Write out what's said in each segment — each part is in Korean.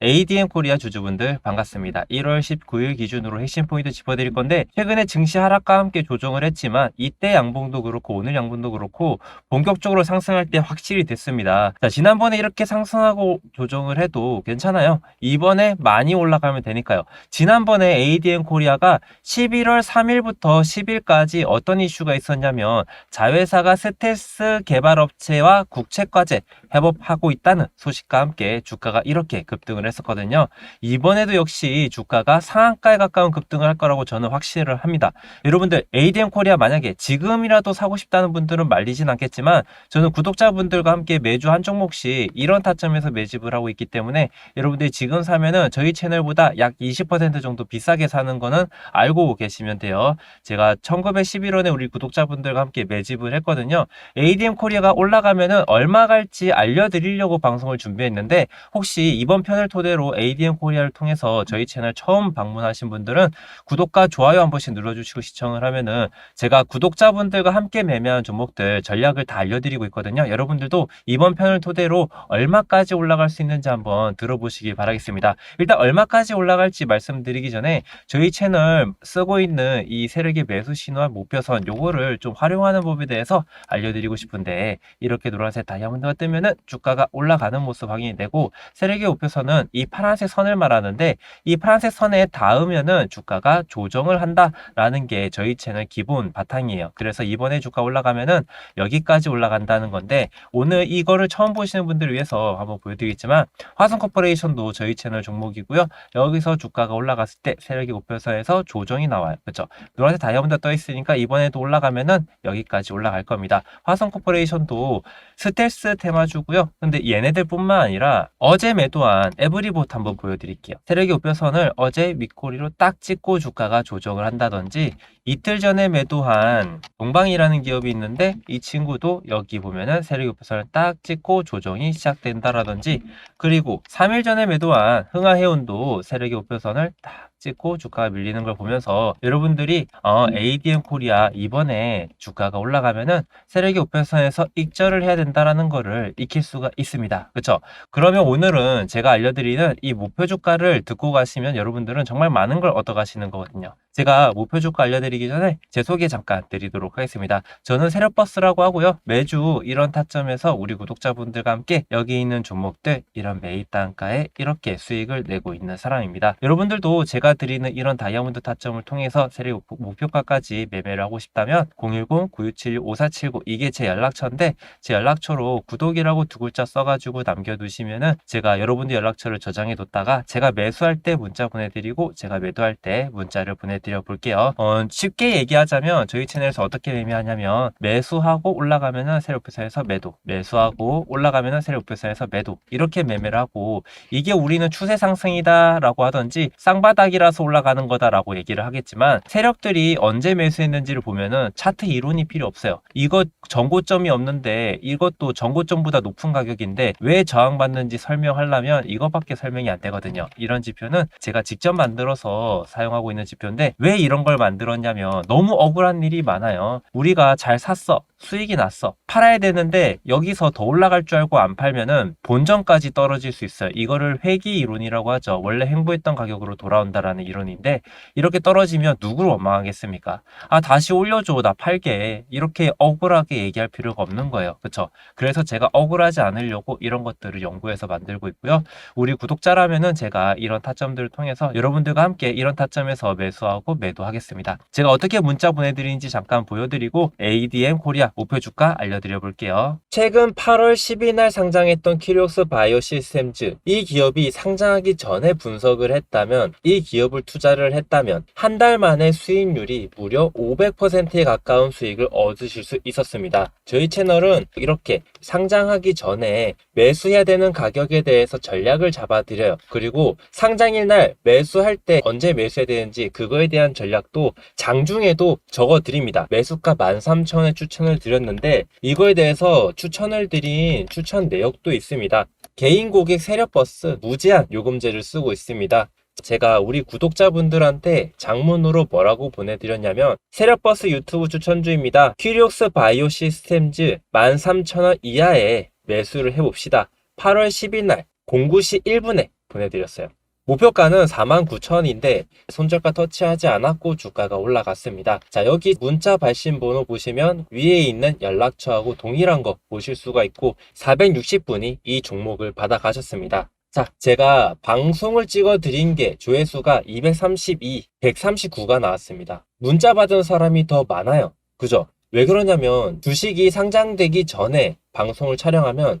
ADM 코리아 주주분들 반갑습니다. 1월 19일 기준으로 핵심 포인트 짚어드릴 건데 최근에 증시 하락과 함께 조정을 했지만 이때 양봉도 그렇고 오늘 양봉도 그렇고 본격적으로 상승할 때 확실히 됐습니다. 자 지난번에 이렇게 상승하고 조정을 해도 괜찮아요. 이번에 많이 올라가면 되니까요. 지난번에 ADM 코리아가 11월 3일부터 10일까지 어떤 이슈가 있었냐면 자회사가 스텔스 개발업체와 국채과제 협업하고 있다는 소식과 함께 주가가 이렇게 급등을 했었거든요. 이번에도 역시 주가가 상한가에 가까운 급등을 할 거라고 저는 확신을 합니다. 여러분들 ADM 코리아 만약에 지금이라도 사고 싶다는 분들은 말리진 않겠지만 저는 구독자분들과 함께 매주 한 종목씩 이런 타점에서 매집을 하고 있기 때문에 여러분들이 지금 사면은 저희 채널보다 약 20% 정도 비싸게 사는 거는 알고 계시면 돼요. 제가 1911원에 우리 구독자분들과 함께 매집을 했거든요. ADM 코리아가 올라가면은 얼마 갈지 알려드리려고 방송을 준비했는데 혹시 이번 편을 토대로 ADM 코리아를 통해서 저희 채널 처음 방문하신 분들은 구독과 좋아요 한 번씩 눌러주시고 시청을 하면은 제가 구독자분들과 함께 매매한 종목들 전략을 다 알려드리고 있거든요. 여러분들도 이번 편을 토대로 얼마까지 올라갈 수 있는지 한번 들어보시기 바라겠습니다. 일단 얼마까지 올라갈지 말씀드리기 전에 저희 채널 쓰고 있는 이 세력의 매수 신호와 목표선 요거를 좀 활용하는 법에 대해서 알려드리고 싶은데 이렇게 노란색 다이아몬드가 뜨면은 주가가 올라가는 모습 확인이 되고 세력의 목표선은 이 파란색 선을 말하는데 이 파란색 선에 닿으면은 주가가 조정을 한다라는 게 저희 채널 기본 바탕이에요. 그래서 이번에 주가 올라가면은 여기까지 올라간다는 건데 오늘 이거를 처음 보시는 분들을 위해서 한번 보여드리겠지만 화성 코퍼레이션도 저희 채널 종목이고요. 여기서 주가가 올라갔을 때 세력의 목표선에서 조정이 나와요. 그렇죠? 노란색 다이아몬드 떠 있으니까 이번에도 올라가면은 여기까지 올라갈 겁니다. 화성 코퍼레이션도 스텔스 테마주 고요. 근데 얘네들뿐만 아니라 어제 매도한 에브리봇 한번 보여드릴게요. 세력의 목표선을 어제 윗꼬리로 딱 찍고 주가가 조정을 한다든지 이틀 전에 매도한 동방이라는 기업이 있는데 이 친구도 여기 보면은 세력의 목표선을 딱 찍고 조정이 시작된다라든지 그리고 3일 전에 매도한 흥하해운도 세력의 목표선을 딱 찍고 주가가 밀리는 걸 보면서 여러분들이 어, ADM 코리아 이번에 주가가 올라가면은 세력의 목표선에서 익절을 해야 된다라는 거를 익힐 수가 있습니다. 그렇죠? 그러면 오늘은 제가 알려드리는 이 목표 주가를 듣고 가시면 여러분들은 정말 많은 걸 얻어가시는 거거든요. 제가 목표 주가 알려드리기 전에 제 소개 잠깐 드리도록 하겠습니다. 저는 세력버스라고 하고요. 매주 이런 타점에서 우리 구독자분들과 함께 여기 있는 종목들 이런 매입 단가에 이렇게 수익을 내고 있는 사람입니다. 여러분들도 제가 드리는 이런 다이아몬드 타점을 통해서 세력 목표가까지 매매를 하고 싶다면 010-9671-5479 이게 제 연락처인데 제 연락처로 구독이라고 두 글자 써가지고 남겨두시면은 제가 여러분들 연락처를 저장해 뒀다가 제가 매수할 때 문자 보내드리고 제가 매도할 때 문자를 보내드 려 볼게요. 어, 쉽게 얘기하자면 저희 채널에서 어떻게 매매하냐면 매수하고 올라가면은 세력 표사에서 매도, 매수하고 올라가면은 세력 표사에서 매도 이렇게 매매를 하고 이게 우리는 추세 상승이다라고 하든지 쌍바닥이라서 올라가는 거다라고 얘기를 하겠지만 세력들이 언제 매수했는지를 보면은 차트 이론이 필요 없어요. 이거 전고점이 없는데 이것도 전고점보다 높은 가격인데 왜 저항받는지 설명하려면 이것밖에 설명이 안 되거든요. 이런 지표는 제가 직접 만들어서 사용하고 있는 지표인데 왜 이런 걸 만들었냐면 너무 억울한 일이 많아요. 우리가 잘 샀어. 수익이 났어. 팔아야 되는데 여기서 더 올라갈 줄 알고 안 팔면은 본전까지 떨어질 수 있어요. 이거를 회귀 이론이라고 하죠. 원래 행보했던 가격으로 돌아온다라는 이론인데 이렇게 떨어지면 누구를 원망하겠습니까? 아 다시 올려줘 나 팔게 이렇게 억울하게 얘기할 필요가 없는 거예요. 그렇죠? 그래서 제가 억울하지 않으려고 이런 것들을 연구해서 만들고 있고요. 우리 구독자라면은 제가 이런 타점들을 통해서 여러분들과 함께 이런 타점에서 매수하고 매도하겠습니다. 제가 어떻게 문자 보내드리는지 잠깐 보여드리고 ADM 코리아 목표 주가 알려드려 볼게요. 최근 8월 10일 날 상장했던 키리오스 바이오 시스템즈 이 기업이 상장하기 전에 분석을 했다면 이 기업을 투자를 했다면 한 달 만에 수익률이 무려 500%에 가까운 수익을 얻으실 수 있었습니다. 저희 채널은 이렇게 상장하기 전에 매수해야 되는 가격에 대해서 전략을 잡아드려요. 그리고 상장일 날 매수할 때 언제 매수해야 되는지 그거에 대한 전략도 장중에도 적어드립니다. 매수가 13,000원에 추천을 드렸는데 이거에 대해서 추천을 드린 추천 내역도 있습니다. 개인 고객 세력버스 무제한 요금제를 쓰고 있습니다. 제가 우리 구독자분들한테 장문으로 뭐라고 보내드렸냐면 세력버스 유튜브 추천주입니다. 퀴리옥스 바이오 시스템즈 13,000원 이하에 매수를 해봅시다. 8월 10일 날 09시 1분에 보내드렸어요. 목표가는 49,000인데 손절가 터치하지 않았고 주가가 올라갔습니다. 자, 여기 문자 발신 번호 보시면 위에 있는 연락처하고 동일한 거 보실 수가 있고 460분이 이 종목을 받아가셨습니다. 자, 제가 방송을 찍어 드린 게 조회수가 232, 139가 나왔습니다. 문자 받은 사람이 더 많아요. 그죠? 왜 그러냐면 주식이 상장되기 전에 방송을 촬영하면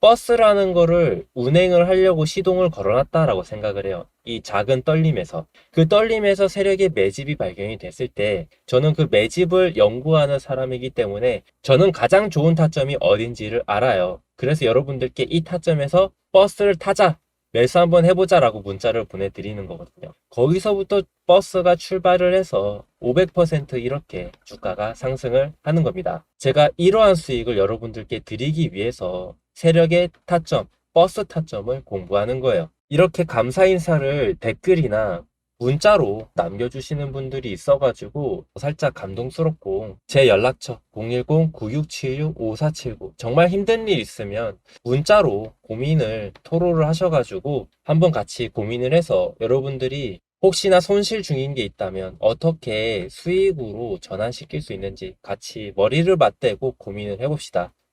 버스라는 거를 운행을 하려고 시동을 걸어놨다라고 생각을 해요. 이 작은 떨림에서. 그 떨림에서 세력의 매집이 발견이 됐을 때 저는 그 매집을 연구하는 사람이기 때문에 저는 가장 좋은 타점이 어딘지를 알아요. 그래서 여러분들께 이 타점에서 버스를 타자! 매수 한번 해보자라고 문자를 보내드리는 거거든요. 거기서부터 버스가 출발을 해서 500% 이렇게 주가가 상승을 하는 겁니다. 제가 이러한 수익을 여러분들께 드리기 위해서 세력의 타점, 버스 타점을 공부하는 거예요. 이렇게 감사 인사를 댓글이나 문자로 남겨주시는 분들이 있어가지고 살짝 감동스럽고 제 연락처 010-9676-5479 정말 힘든 일 있으면 문자로 고민을 토로를 하셔가지고 한번 같이 고민을 해서 여러분들이 혹시나 손실 중인 게 있다면 어떻게 수익으로 전환시킬 수 있는지 같이 머리를 맞대고 고민을 해봅시다.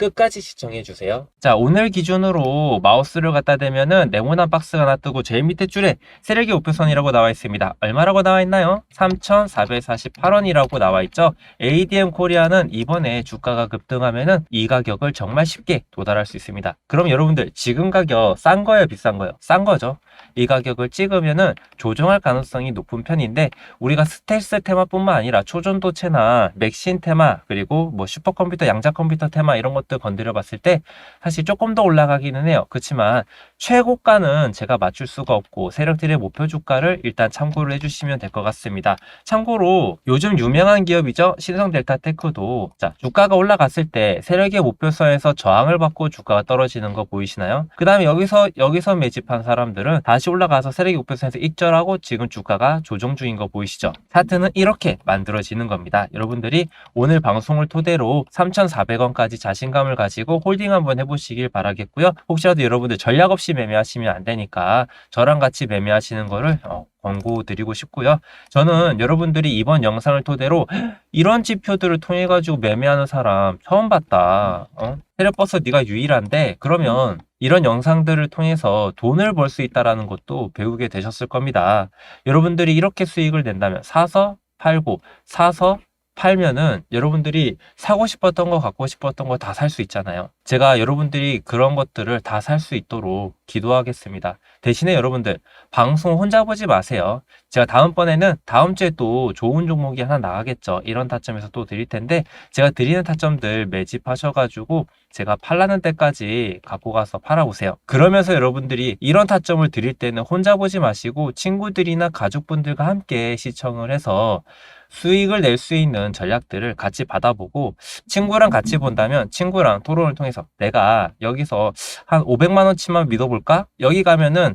끝까지 시청해주세요. 자, 오늘 기준으로 마우스를 갖다 대면은 네모난 박스가 하나 뜨고 제일 밑에 줄에 세력의 우표선이라고 나와 있습니다. 얼마라고 나와 있나요? 3,448원이라고 나와 있죠. ADM 코리아는 이번에 주가가 급등하면은 이 가격을 정말 쉽게 도달할 수 있습니다. 그럼 여러분들 지금 가격 싼 거예요, 비싼 거예요? 싼 거죠. 이 가격을 찍으면은 조정할 가능성이 높은 편인데 우리가 스텔스 테마뿐만 아니라 초전도체나 맥신 테마 그리고 뭐 슈퍼컴퓨터 양자 컴퓨터 테마 이런 것들 건드려 봤을 때 사실 조금 더 올라가기는 해요. 그렇지만 최고가는 제가 맞출 수가 없고 세력들의 목표 주가를 일단 참고를 해주시면 될 것 같습니다. 참고로 요즘 유명한 기업이죠. 신성 델타 테크도 자 주가가 올라갔을 때 세력의 목표선에서 저항을 받고 주가가 떨어지는 거 보이시나요? 그 다음에 여기서 여기서 매집한 사람들은 다시 올라가서 세력의 목표선에서 익절하고 지금 주가가 조정 중인 거 보이시죠? 차트는 이렇게 만들어지는 겁니다. 여러분들이 오늘 방송을 토대로 3,400원까지 자신감을 가지고 홀딩 한번 해보시길 바라겠고요. 혹시라도 여러분들 전략 없이 매매하시면 안 되니까 저랑 같이 매매하시는 거를 어, 권고 드리고 싶고요. 저는 여러분들이 이번 영상을 토대로 이런 지표들을 통해 가지고 매매하는 사람 처음 봤다. 어? 테레버스 네가 유일한데 그러면 이런 영상들을 통해서 돈을 벌 수 있다라는 것도 배우게 되셨을 겁니다. 여러분들이 이렇게 수익을 낸다면 사서 팔고 사서 팔면은 여러분들이 사고 싶었던 거 갖고 싶었던 거 다 살 수 있잖아요. 제가 여러분들이 그런 것들을 다 살 수 있도록 기도하겠습니다. 대신에 여러분들 방송 혼자 보지 마세요. 제가 다음번에는 다음 주에 또 좋은 종목이 하나 나가겠죠. 이런 타점에서 또 드릴 텐데 제가 드리는 타점들 매집하셔가지고 제가 팔라는 때까지 갖고 가서 팔아보세요. 그러면서 여러분들이 이런 타점을 드릴 때는 혼자 보지 마시고 친구들이나 가족분들과 함께 시청을 해서 수익을 낼 수 있는 전략들을 같이 받아보고 친구랑 같이 본다면 친구랑 토론을 통해서 내가 여기서 한 500만 원치만 믿어볼까? 여기 가면은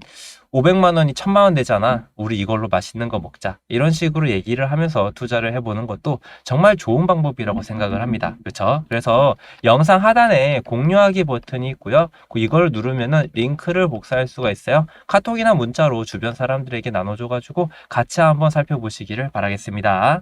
500만 원이 1000만 원 되잖아. 우리 이걸로 맛있는 거 먹자. 이런 식으로 얘기를 하면서 투자를 해보는 것도 정말 좋은 방법이라고 생각을 합니다. 그렇죠? 그래서 영상 하단에 공유하기 버튼이 있고요. 그 이걸 누르면은 링크를 복사할 수가 있어요. 카톡이나 문자로 주변 사람들에게 나눠줘가지고 같이 한번 살펴보시기를 바라겠습니다.